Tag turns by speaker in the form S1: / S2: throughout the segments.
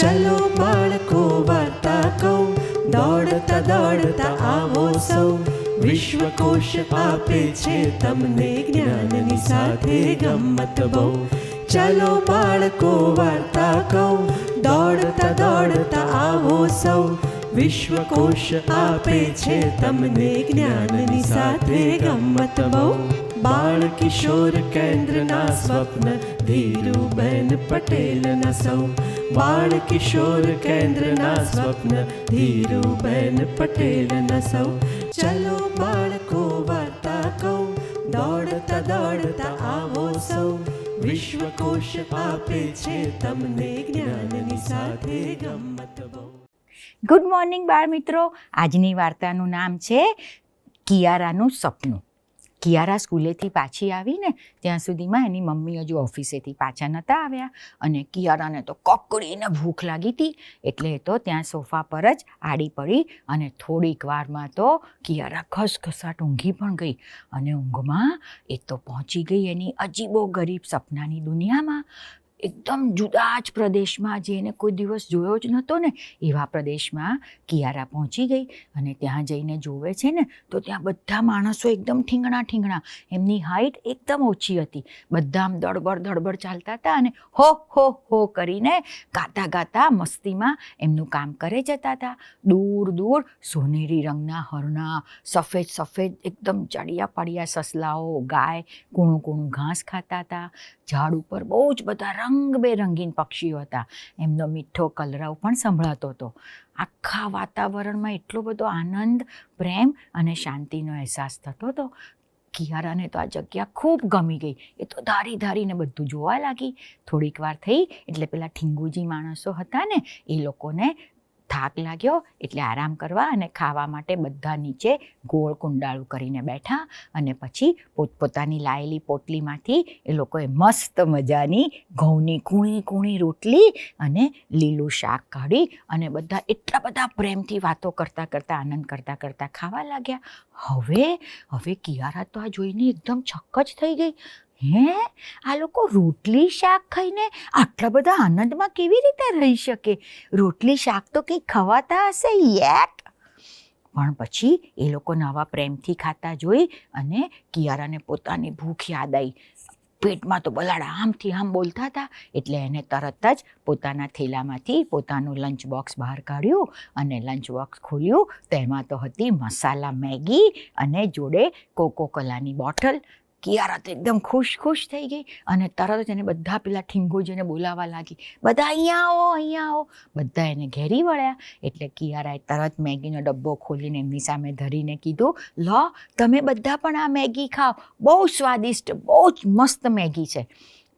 S1: ચલો બાળકો વાર્તા કહું. દોડતા દોડતા આવો સૌ. વિશ્વકોશ આપે છે તમને જ્ઞાનની સાથે ગમત બહુ. ચલો બાળકો વાર્તા કહું. દોડતા દોડતા આવો સૌ. વિશ્વકોશ આપે છે તમને જ્ઞાનની સાથે ગમત બહુ. બાળ કિશોર કેન્દ્રના સ્વપ્ન ધીરુબેન પટેલના સૌ. બાળ કિશોર કેન્દ્રના સ્વપ્ન ધીરુબેન પટેલના સૌ ચલો બાળકો વાર્તા કહું દોડતા દોડતા આવો સૌ વિશ્વકોશ આપે છે તમને જ્ઞાનની સાથે ગમત બહુ
S2: ગુડ મોર્નિંગ બાળ મિત્રો આજની વાર્તાનું નામ છે કિયારાનું સપનું કિયારા સ્કૂલેથી પાછી આવીને ત્યાં સુધીમાં એની મમ્મી હજુ ઓફિસેથી પાછા નહોતા આવ્યા. અને કિયારાને તો કકડીને ભૂખ લાગી હતી એટલે એ તો ત્યાં સોફા પર જ આડી પડી અને થોડીક વારમાં તો કિયારા ઘસઘસાટ ઊંઘી પણ ગઈ. અને ઊંઘમાં એ તો પહોંચી ગઈ એની અજીબો ગરીબ સપનાની દુનિયામાં. એકદમ જુદા જ પ્રદેશમાં જેને કોઈ દિવસ જોયો જ નહોતો ને, એવા પ્રદેશમાં કિયારા પહોંચી ગઈ અને ત્યાં જઈને જોવે છે ને, તો ત્યાં બધા માણસો એકદમ ઠીંગણા ઠીંગણા, એમની હાઈટ એકદમ ઓછી હતી. બધા આમ દળબળ દળબળ ચાલતા હતા અને હો હો હો કરીને ગાતા ગાતા મસ્તીમાં એમનું કામ કરે જતા હતા. દૂર દૂર સોનેરી રંગના હરણા, સફેદ સફેદ, એકદમ ચડિયા પડિયા સસલાઓ, ગાય, કૂણું કૂણું ઘાસ ખાતા હતા. ઝાડ ઉપર બહુ જ બધા રંગબેરંગીન પક્ષીઓ હતા. એમનો મીઠો કલરવ પણ સંભળાતો હતો. આખા વાતાવરણમાં એટલો બધો આનંદ, પ્રેમ અને શાંતિનો અહેસાસ થતો હતો. કિયારાને તો આ જગ્યા ખૂબ ગમી ગઈ. એ તો ધારી ધારીને બધું જોવા લાગી. થોડીક વાર થઈ એટલે પેલા ઠીંગુજી માણસો હતા ને, એ લોકોને થાક લાગ્યો એટલે આરામ કરવા અને ખાવા માટે બધા નીચે ગોળ કુંડાળું કરીને બેઠા અને પછી પોતપોતાની લાયેલી પોટલીમાંથી એ લોકોએ મસ્ત મજાની ઘઉંની કૂણી કૂણી રોટલી અને લીલું શાક કાઢી અને બધા એટલા બધા પ્રેમથી વાતો કરતાં કરતાં, આનંદ કરતાં કરતાં ખાવા લાગ્યા. હવે હવે કિયારા તો આ જોઈને એકદમ છક્ક જ થઈ ગઈ. હે? આ લોકો રોટલી શાક ખાઈને આટલા બધા આનંદમાં કેવી રીતે રહી શકે? રોટલી શાક તો કંઈક ખવાતા હશે યેટ. પણ પછી એ લોકો નવા પ્રેમથી ખાતા જોઈ અને કિયારાને પોતાની ભૂખ યાદ આવી પેટમાં તો બલાડા આમથી આમ બોલતા હતા, એટલે એને તરત જ પોતાના થેલામાંથી પોતાનું લંચ બોક્સ બહાર કાઢ્યું અને લંચ બોક્સ ખોલ્યું. તેમાં તો હતી મસાલા મેગી અને જોડે કોકો કોલાની બોટલ કિયારા એકદમ ખુશ ખુશ થઈ ગઈ અને તરત જ એને બધા પેલા ઠીંગોજીને બોલાવવા લાગી. બધા અહીંયા આવો અહીંયા આવો. બધા એને ઘેરી વળ્યા. એટલે કિયારાએ તરત મેગીનો ડબ્બો ખોલીને એમની સામે ધરીને કીધું, લો, તમે બધા પણ આ મેગી ખાઓ. બહુ સ્વાદિષ્ટ, બહુ જ મસ્ત મેગી છે.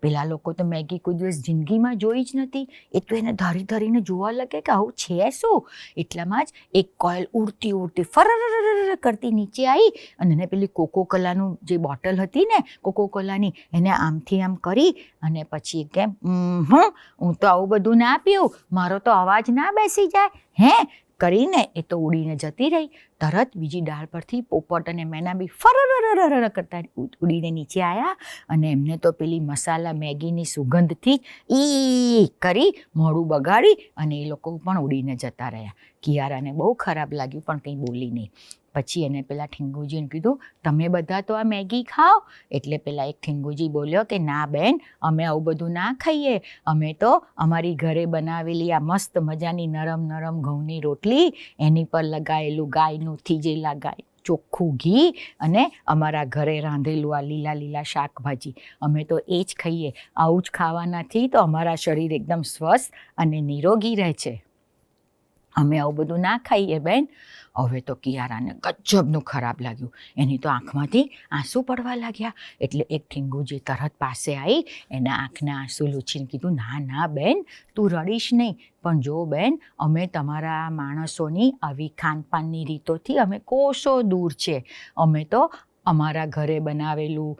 S2: પેલા લોકો તો મેગી કોઈ દિવસ જિંદગીમાં જોઈ જ નથી. એ તો એને ધરી ધરીને જોવા લાગે કે આવું છે શું? એટલામાં જ એક કોયલ ઉડતી ઉડતી ફરર કરતી નીચે આવી અને એને પેલી કોકો કોલાનું જે બોટલ હતી ને કોકો કોલાની એને આમથી આમ કરી અને પછી કેમ હું તો આવું બધું ના પીવું મારો તો અવાજ ના બેસી જાય. હે? કરીને એ તો ઉડીને જતી રહી. તરત બીજી ડાળ પરથી પોપટ અને મેના બી ફરર કરતા ઉડીને નીચે આવ્યા અને એમને તો પેલી મસાલા મેગીની સુગંધથી ઈ કરી મોડું બગાડી અને એ લોકો પણ ઉડીને જતા રહ્યા. કિયારાને બહુ ખરાબ લાગ્યું પણ કંઈ બોલી નહીં. પછી એને પેલા ઠીંગુજીને કીધું, તમે બધા તો આ મેગી ખાઓ. એટલે પેલા એક ઠીંગુજી બોલ્યો કે, ના બેન, અમે આવું બધું ના ખાઈએ. અમે તો અમારી ઘરે બનાવેલી આ મસ્ત મજાની નરમ નરમ ઘઉંની રોટલી, એની પર લગાવેલું ગાયનું થીજેલા ગાય ચોખ્ખું ઘી અને અમારા ઘરે રાંધેલું આ લીલા લીલા શાકભાજી. અમે તો એ જ ખાઈએ. આવું જ ખાવાનાથી તો અમારા શરીર એકદમ સ્વસ્થ અને નિરોગી રહે છે. અમે આવું બધું ના ખાઈએ બેન. હવે તો કિયારાને ગજબનું ખરાબ લાગ્યું. એની તો આંખમાંથી આંસુ પડવા લાગ્યા. એટલે એક ઠીંગુજી તરત પાસે આવી એના આંખના આંસુ લૂછીને કીધું, ના ના, બેન, તું રડીશ નહીં. પણ જો બેન, અમે તમારા માણસોની આવી ખાનપાનની રીતોથી અમે કોષો દૂર છે. અમે તો અમારા ઘરે બનાવેલું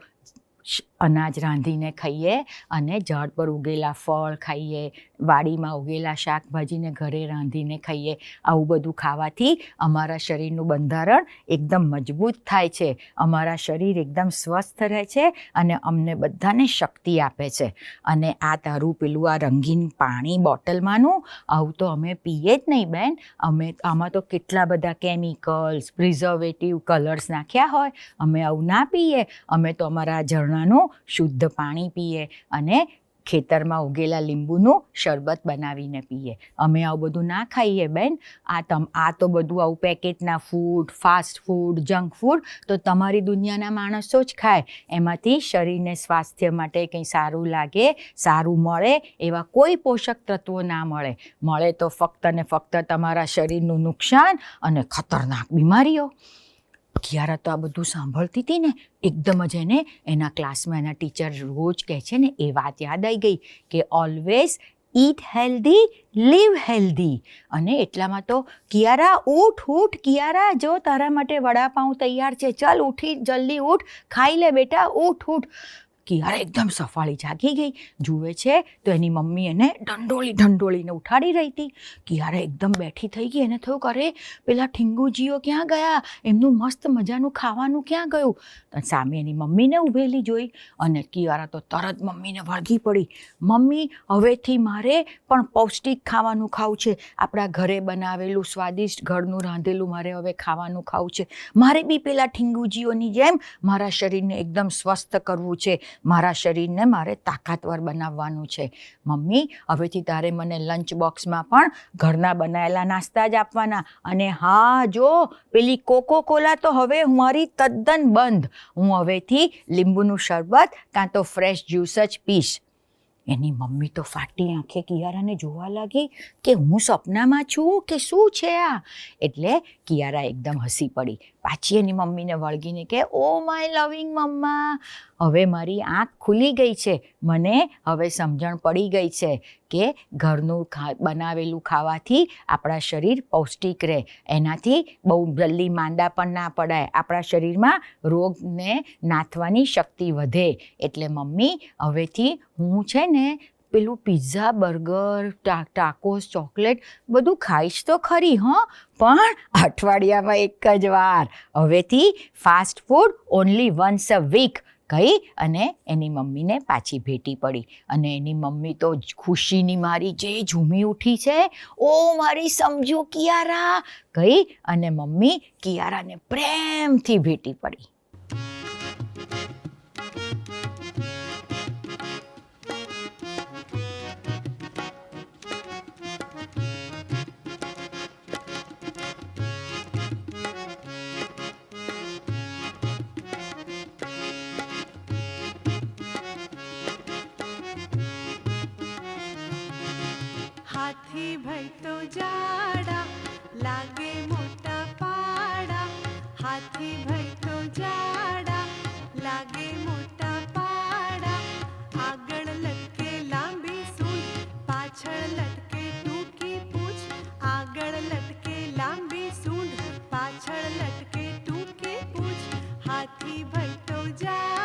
S2: અનાજ રાંધીને ખાઈએ અને ઝાડ પર ઉગેલા ફળ ખાઈએ, વાડીમાં ઉગેલા શાકભાજીને ઘરે રાંધીને ખાઈએ. આવું બધું ખાવાથી અમારા શરીરનું બંધારણ એકદમ મજબૂત થાય છે. અમારા શરીર એકદમ સ્વસ્થ રહે છે અને અમને બધાને શક્તિ આપે છે. અને આ તારું પેલું આ રંગીન પાણી બોટલમાંનું આવું તો અમે પીએ જ નહીં બેન. અમે આમાં તો કેટલા બધા કેમિકલ્સ પ્રિઝર્વેટિવ કલર્સ નાખ્યા હોય. અમે આવું ના પીએ. અમે તો અમારા ઝરણાનું શુદ્ધ પાણી પીએ અને ખેતરમાં ઉગેલા લીંબુનું શરબત બનાવીને પીએ. અમે આવું બધું ના ખાઈએ બેન. આ તમ, આ તો બધું આવું પેકેટના food fast food junk food તો તમારી દુનિયાના માણસો જ ખાય. એમાંથી શરીરને સ્વાસ્થ્ય માટે કંઈ સારું લાગે, સારું મળે, એવા કોઈ પોષક તત્વો ના મળે. મળે તો ફક્ત ને ફક્ત તમારા શરીરનું નુકસાન અને ખતરનાક બીમારીઓ. કિયારા તો આ બધું સાંભળતી હતી ને, એકદમ જ એને, એના ક્લાસમાં એના ટીચર રોજ કહે છે ને, એ વાત યાદ આવી ગઈ કે always eat healthy live healthy અને એટલામાં તો કિયારા, ઉઠ ઉઠ, કિયારા, જો તારા માટે વડાપાઉં તૈયાર છે, ચાલ ઉઠી, જલ્દી ઉઠ, ખાઈ લે બેટા, ઉઠ ઉઠ. કિયારા એકદમ સફાળી જાગી ગઈ. જુએ છે તો એની મમ્મી એને ઢંઢોળી ઢંઢોળીને ઉઠાડી રહી હતી. કિયારા એકદમ બેઠી થઈ ગઈ. એને થયું કરે પેલા ઠીંગુજીઓ ક્યાં ગયા? એમનું મસ્ત મજાનું ખાવાનું ક્યાં ગયું? સામે એની મમ્મીને ઊભેલી જોઈ અને કિયારા તો તરત મમ્મીને વળગી પડી. મમ્મી, હવેથી મારે પણ પૌષ્ટિક ખાવાનું ખાવું છે. આપણા ઘરે બનાવેલું સ્વાદિષ્ટ ઘરનું રાંધેલું મારે હવે ખાવાનું ખાવું છે. મારે બી પેલા ઠીંગુજીઓની જેમ મારા શરીરને એકદમ સ્વસ્થ કરવું છે. મારા શરીરને મારે તાકાતવર બનાવવાનું છે. મમ્મી, હવેથી તારે મને લંચ બોક્સમાં પણ ઘરના બનાવેલા નાસ્તા જ આપવાના. અને હા, જો, પેલી કોકો કોલા તો હવે મારી તદ્દન બંધ. હું હવેથી લીંબુનું શરબત, કાં તો ફ્રેશ જ્યુસ જ પીશ. એની મમ્મી તો ફાટી આંખે કિયારાને જોવા લાગી કે હું સપનામાં છું કે શું છે આ? એટલે કિયારા એકદમ હસી પડી. પાછી એની મમ્મીને વળગીને કે, ઓ માય લવિંગ મમ્મા, હવે મારી આંખ ખુલી ગઈ છે. મને હવે સમજણ પડી ગઈ છે કે ઘરનું ખા, બનાવેલું ખાવાથી આપણા શરીર પૌષ્ટિક રહે. એનાથી બહુ જલ્દી માંદા પણ ના પડાય. આપણા શરીરમાં રોગને નાથવાની શક્તિ વધે. એટલે મમ્મી, હવેથી હું છે ને પેલું પિઝા, બર્ગર, ટા, ટાકોસ, ચોકલેટ બધું ખાઈશ તો ખરી, હં, પણ અઠવાડિયામાં એક જ વાર. હવેથી fast food only once a week. કહી અને એની મમ્મીને પાછી ભેટી પડી. અને એની મમ્મી તો ખુશીની મારી જે ઝૂમી ઉઠી છે, ઓ મારી સમજો કિયારા! કહી અને મમ્મી કિયારાને પ્રેમથી ભેટી પડી.
S1: હાથી ભાઈ તો જાડા લાગે મોટા પાડા હાથી ભાઈ તો જાડા લાગે મોટા પાડા આગળ લટકે લાંબી સૂંઢ પાછળ લટકે ટૂંકી પૂંછ આગળ લટકે લાંબી સૂંઢ પાછળ લટકે ટૂંકી પૂંછ હાથી ભાઈ તો જાડા